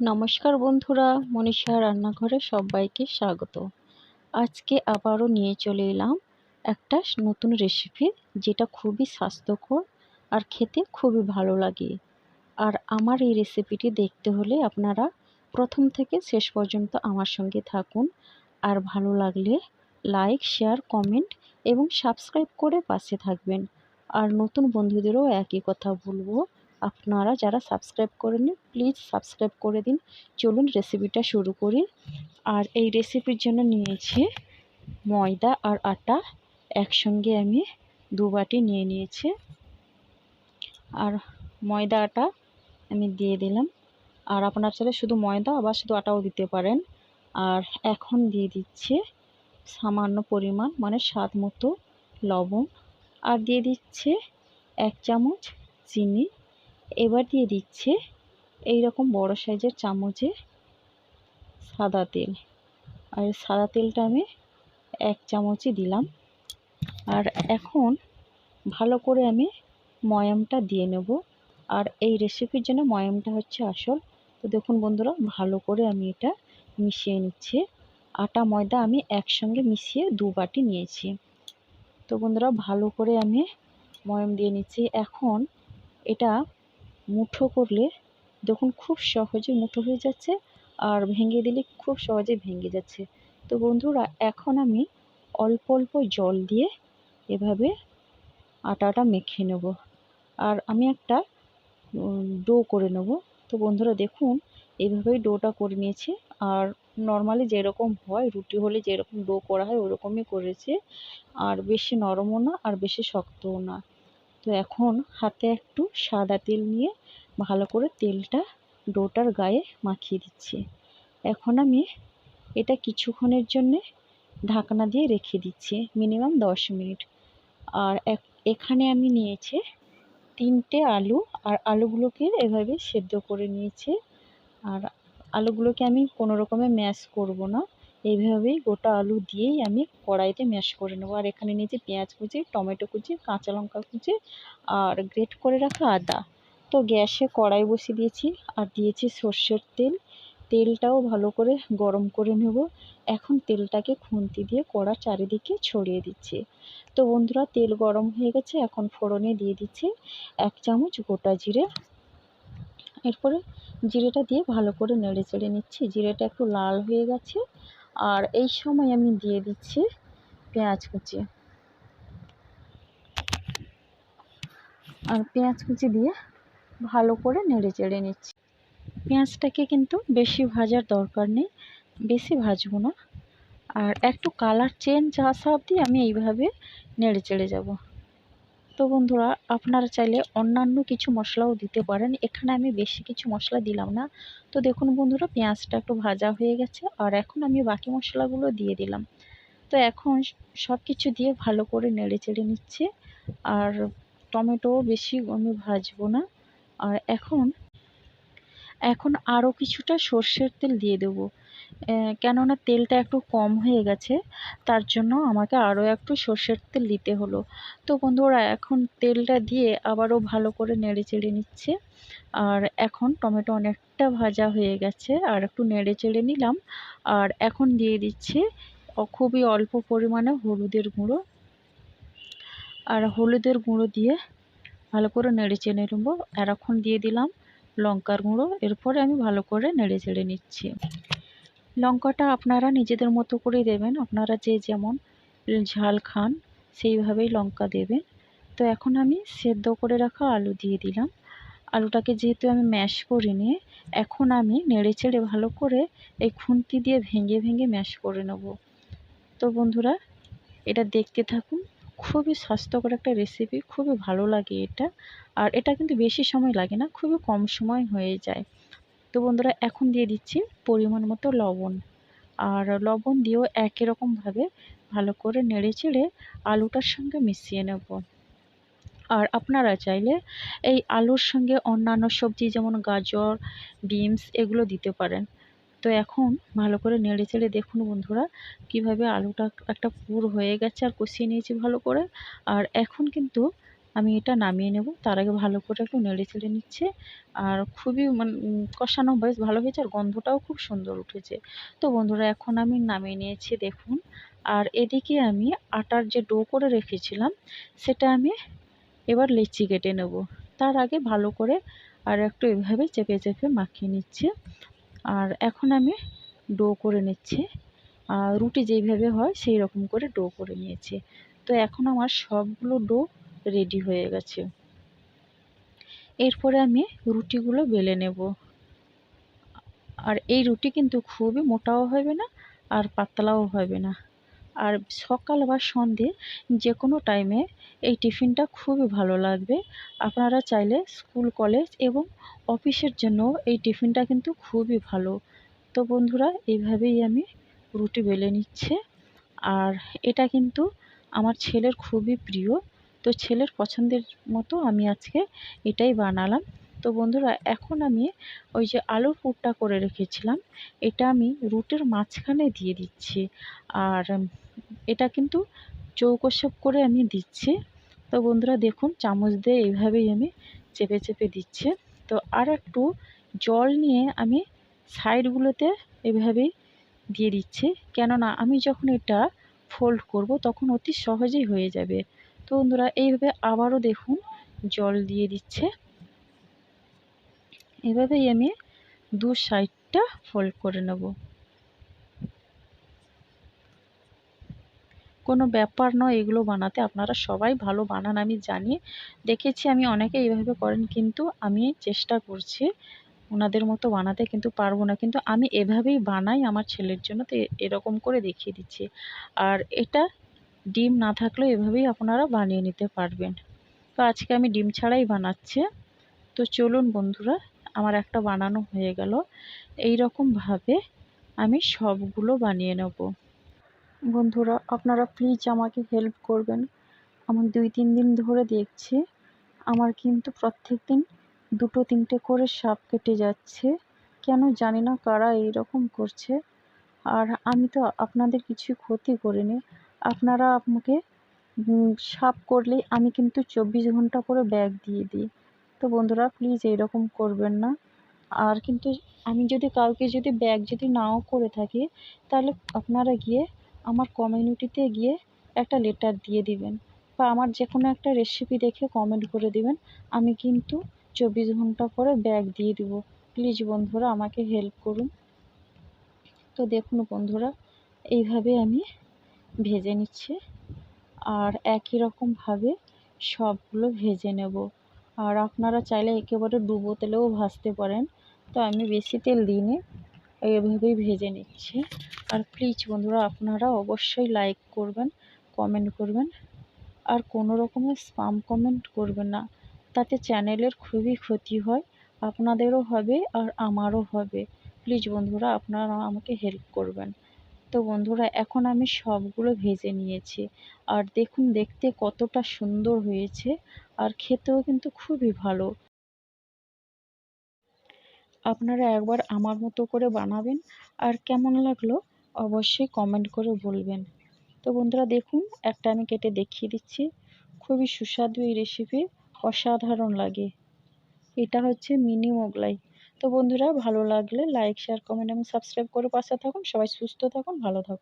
নমস্কার বন্ধুরা, মনীষা রান্নাঘরে সবাইকে স্বাগত। আজকে আবারও নিয়ে চলে এলাম একটা নতুন রেসিপি যেটা খুবই স্বাস্থ্যকর আর খেতে খুবই ভালো লাগে। আর আমার এই রেসিপিটি দেখতে হলে আপনারা প্রথম থেকে শেষ পর্যন্ত আমার সঙ্গে থাকুন। আর ভালো লাগলে লাইক শেয়ার কমেন্ট এবং সাবস্ক্রাইব করে পাশে থাকবেন। আর নতুন বন্ধুদেরও একই কথা বলব আপনারা যারা সাবস্ক্রাইব করেননি প্লিজ সাবস্ক্রাইব করে দিন। চলুন রেসিপিটা শুরু করি। আর এই রেসিপির জন্য নিয়েছি ময়দা আর আটা। একসঙ্গে আমি দু বাটি নিয়ে নিয়েছি। আর ময়দা, আটা আমি দিয়ে দিলাম। আর আপনার চাইলে শুধু ময়দা আবার শুধু আটাও দিতে পারেন। আর এখন দিয়ে দিচ্ছে সামান্য পরিমাণ মানে স্বাদ মতো লবণ। আর দিয়ে দিচ্ছে এক চামচ চিনি। এবার দিয়ে দিচ্ছে এই রকম বড় সাইজের চামচে সাদা তেল। আর সাদা তেলটা আমি এক চামচই দিলাম। আর এখন ভালো করে আমি ময়ামটা দিয়ে নেব। আর এই রেসিপির জন্য ময়ামটা হচ্ছে আসল। তো দেখুন বন্ধুরা, ভালো করে আমি এটা মিশিয়ে নিচ্ছি। আটা, ময়দা আমি একসঙ্গে মিশিয়ে দু বাটি নিয়েছি। তো বন্ধুরা, ভালো করে আমি ময়াম দিয়ে নিচ্ছি। এখন এটা মুঠো করলে দেখুন খুব সহজে মুঠো হয়ে যাচ্ছে আর ভেঙে দিলে খুব সহজে ভেঙে যাচ্ছে। তো বন্ধুরা, এখন আমি অল্প অল্প জল দিয়ে এভাবে আটাটা মেখে নেব। আর আমি একটা ডো করে নেব। তো বন্ধুরা, দেখুন এইভাবেই ডোটা করে নিয়েছি। আর নর্মালি যেরকম হয়, রুটি হলে যেরকম ডো করা হয়, ওরকমই করেছে। আর বেশি নরমও না, আর বেশি শক্তও না। তো এখন হাতে একটু সাদা তেল নিয়ে ভালো করে তেলটা ডোটার গায়ে মাখিয়ে দিচ্ছি। এখন আমি এটা কিছুক্ষণের জন্যে ঢাকনা দিয়ে রেখে দিচ্ছি, মিনিমাম দশ মিনিট। আর এখানে আমি নিয়েছি তিনটে আলু, আর আলুগুলোকে এভাবে সেদ্ধ করে নিয়েছি। আর আলুগুলোকে আমি কোনো রকমে ম্যাশ করব না। এইভাবেই গোটা আলু দিয়েই আমি কড়াইতে ম্যাশ করে নেব। আর এখানে নিয়েছি পেঁয়াজ কুচি, টমেটো কুচি, কাঁচা লঙ্কা কুচি আর গ্রেট করে রাখা আদা। তো গ্যাসে কড়াই বসিয়ে দিয়েছি আর দিয়েছি সর্ষের তেল। তেলটাও ভালো করে গরম করে নেব। এখন তেলটাকে খুন্তি দিয়ে কড়া চারিদিকে ছড়িয়ে দিচ্ছি। তো বন্ধুরা, তেল গরম হয়ে গেছে। এখন ফোড়নে দিয়ে দিচ্ছি এক চামচ গোটা জিরে। এরপরে জিরেটা দিয়ে ভালো করে নেড়ে চেড়ে নিচ্ছি। জিরেটা একটু লাল হয়ে গেছে। আর এই সময় আমি দিয়ে দিচ্ছি পেঁয়াজ কুচি। আর পেঁয়াজ কুচি দিয়ে ভালো করে নেড়ে চেড়ে নিচ্ছি। পেঁয়াজটাকে কিন্তু বেশি ভাজার দরকার নেই, বেশি ভাজব না। আর একটু কালার চেঞ্জ আসা অবধি আমি এইভাবে নেড়ে চেড়ে যাব। তো বন্ধুরা, আপনারা চাইলে অন্যান্য কিছু মশলাও দিতে পারেন। এখানে আমি বেশি কিছু মশলা দিলাম না। তো দেখুন বন্ধুরা, পেঁয়াজটা একটু ভাজা হয়ে গেছে আর এখন আমি বাকি মশলাগুলো দিয়ে দিলাম। তো এখন সব কিছু দিয়ে ভালো করে নেড়ে চেড়ে নিচ্ছে। আর টমেটো বেশি আমি ভাজবো না। আর এখন এখন আরও কিছুটা সর্ষের তেল দিয়ে দেবো। কেননা তেলটা একটু কম হয়ে গেছে, তার জন্য আমাকে আরও একটু সর্ষের তেল দিতে হলো। তো বন্ধুরা, এখন তেলটা দিয়ে আবারও ভালো করে নেড়ে চেড়ে নিচ্ছে। আর এখন টমেটো অনেকটা ভাজা হয়ে গেছে, আর একটু নেড়ে চেড়ে নিলাম। আর এখন দিয়ে দিচ্ছি খুবই অল্প পরিমাণে হলুদের গুঁড়ো। আর হলুদের গুঁড়ো দিয়ে ভালো করে নেড়ে চেড়ে নেব। আর এখন দিয়ে দিলাম লঙ্কার গুঁড়ো। এরপরে আমি ভালো করে নেড়ে চেড়ে নিচ্ছি। লঙ্কাটা আপনারা নিজেদের মতো করেই দেবেন। আপনারা যে যেমন ঝাল খান, সেইভাবেই লঙ্কা দেবেন। তো এখন আমি সেদ্ধ করে রাখা আলু দিয়ে দিলাম। আলুটাকে যেহেতু আমি ম্যাশ করে নিয়ে এখন আমি নেড়ে চেড়ে ভালো করে এই খুন্তি দিয়ে ভেঙে ভেঙে ম্যাশ করে নেব। তো বন্ধুরা, এটা দেখতে থাকুন, খুবই স্বাস্থ্যকর একটা রেসিপি খুবই ভালো লাগে এটা। আর এটা কিন্তু বেশি সময় লাগে না, খুবই কম সময় হয়ে যায়। তো বন্ধুরা, এখন দিয়ে দিচ্ছি পরিমাণ মতো লবণ। আর লবণ দিয়েও একই রকমভাবে ভালো করে নেড়ে চেড়ে আলুটার সঙ্গে মিশিয়ে নেব। আর আপনারা চাইলে এই আলুর সঙ্গে অন্যান্য সবজি যেমন গাজর, বিনস এগুলো দিতে পারেন। তো এখন ভালো করে নেড়ে চেড়ে দেখুন বন্ধুরা, কীভাবে আলুটা একটা পুর হয়ে গেছে আর কষিয়ে নিয়েছি ভালো করে। আর এখন কিন্তু আমি এটা নামিয়ে নেব। তার আগে ভালো করে একটু নেড়ে চেড়ে নিচ্ছে। আর খুবই মানে কষানো বেশ ভালো হয়েছে আর গন্ধটাও খুব সুন্দর উঠেছে। তো বন্ধুরা, এখন আমি নামিয়ে নিয়েছি দেখুন। আর এদিকে আমি আটার যে ডো করে রেখেছিলাম, সেটা আমি এবার লেচি কেটে নেব। তার আগে ভালো করে আর একটু এভাবে চেপে চেপে মাখিয়ে নিচ্ছে। আর এখন আমি ডো করে নিচ্ছি। আর রুটি যেইভাবে হয় সেই রকম করে ডো করে নিয়েছি। তো এখন আমার সবগুলো ডো রেডি হয়ে গেছে। এরপরে আমি রুটিগুলো বেলে নেব। আর এই রুটি কিন্তু খুবই মোটাও হবে না আর পাতলাও হবে না। আর সকাল বা সন্ধে যে কোনো টাইমে এই টিফিনটা খুবই ভালো লাগবে। আপনারা চাইলে স্কুল, কলেজ এবং অফিসের জন্য এই টিফিনটা কিন্তু খুবই ভালো। তো বন্ধুরা, এইভাবেই আমি রুটি বেলে নিচ্ছে। আর এটা কিন্তু আমার ছেলের খুবই প্রিয়। তো ছেলের পছন্দের মতো আমি আজকে এটাই বানালাম। তো বন্ধুরা, এখন আমি ওই যে আলুর পুরটা করে রেখেছিলাম, এটা আমি রুটির মাঝখানে দিয়ে দিচ্ছি। আর এটা কিন্তু চৌকো শেপ করে আমি দিচ্ছি। তো বন্ধুরা, দেখুন, চামচ দিয়ে এইভাবেই আমি চেপে চেপে দিচ্ছে। তো আর একটু জল নিয়ে আমি সাইডগুলোতে এভাবেই দিয়ে দিচ্ছি। কেননা, আমি যখন এটা ফোল্ড করব, তখন অতি সহজেই হয়ে যাবে। তো বন্ধুরা, এইভাবে আবারও দেখুন, জল দিয়ে দিচ্ছে। এভাবেই আমি দু সাইডটা ফোল্ড করে নেব। কোনো ব্যাপার নয়, এগুলো বানাতে। আপনারা সবাই ভালো বানান, আমি জানি। দেখেছি আমি অনেকে এইভাবে করেন, কিন্তু আমি চেষ্টা করছি ওনাদের মতো বানাতে, কিন্তু পারব না। কিন্তু আমি এভাবেই বানাই, আমার ছেলের জন্য, তো এরকম করে দেখিয়ে দিচ্ছি। আর এটা ডিম না থাকলেও এভাবেই আপনারা বানিয়ে নিতে পারবেন। তো আজকে আমি ডিম ছাড়াই বানাচ্ছি। তো চলুন বন্ধুরা, আমার একটা বানানো হয়ে গেল। এই রকমভাবে আমি সবগুলো বানিয়ে নেব। বন্ধুরা, আপনারা প্লিজ আমাকে হেল্প করবেন। আমি দুই তিন দিন ধরে দেখছি, আমার কিন্তু প্রত্যেক দিন দুটো তিনটে করে সাপ কেটে যাচ্ছে। কেন জানি না কারা এই রকম করছে। আর আমি তো আপনাদের কিছুই ক্ষতি করিনি। আপনারা আমাকে সাপ করলেই আমি কিন্তু চব্বিশ ঘণ্টা করে ব্যাগ দিয়ে দিই। তো বন্ধুরা প্লিজ এইরকম করবেন না। আর কিন্তু আমি যদি কাউকে যদি ব্যাগ যদি নাও করে থাকি, তাহলে আপনারা গিয়ে আমার কমিউনিটিতে গিয়ে একটা লেটার দিয়ে দিবেন। বা আমার যে কোনো একটা রেসিপি দেখে কমেন্ট করে দিবেন, আমি কিন্তু চব্বিশ ঘণ্টা পরে ব্যাগ দিয়ে দিব। প্লিজ বন্ধুরা, আমাকে হেল্প করুন। তো দেখুন বন্ধুরা, এইভাবে আমি ভেজে নিচ্ছে। আর একই রকমভাবে সবগুলো ভেজে নেব। আর আপনারা চাইলে একেবারে ডুবো তেলেও ভাজতে পারেন। তো আমি বেশি তেল দিইনি এভাবেই ভেজে নিচ্ছি। আর প্লিজ বন্ধুরা, আপনারা অবশ্যই লাইক করবেন কমেন্ট করবেন। আর কোনো রকমের স্পাম কমেন্ট করবেন না। তাতে চ্যানেলের খুবই ক্ষতি হয়, আপনাদেরও হবে আর আমারও হবে। প্লিজ বন্ধুরা, আপনারা আমাকে হেল্প করবেন। তো বন্ধুরা, এখন আমি সবগুলো ভেজে নিয়েছি। আর দেখুন, দেখতে কতটা সুন্দর হয়েছে আর খেতেও কিন্তু খুবই ভালো। আপনারা একবার আমার মতো করে বানাবেন আর কেমন লাগল অবশ্যই কমেন্ট করে বলবেন। তো বন্ধুরা, দেখুন, একটা আমি কেটে দেখিয়ে দিচ্ছি। খুবই সুস্বাদু এই রেসিপি অসাধারণ লাগে। এটা হচ্ছে মিনি মোগলাই। তো বন্ধুরা ভালো লাগলে লাইক শেয়ার কমেন্ট এবং সাবস্ক্রাইব করে পাশে থাকুন। সবাই সুস্থ থাকুন, ভালো থাকুন।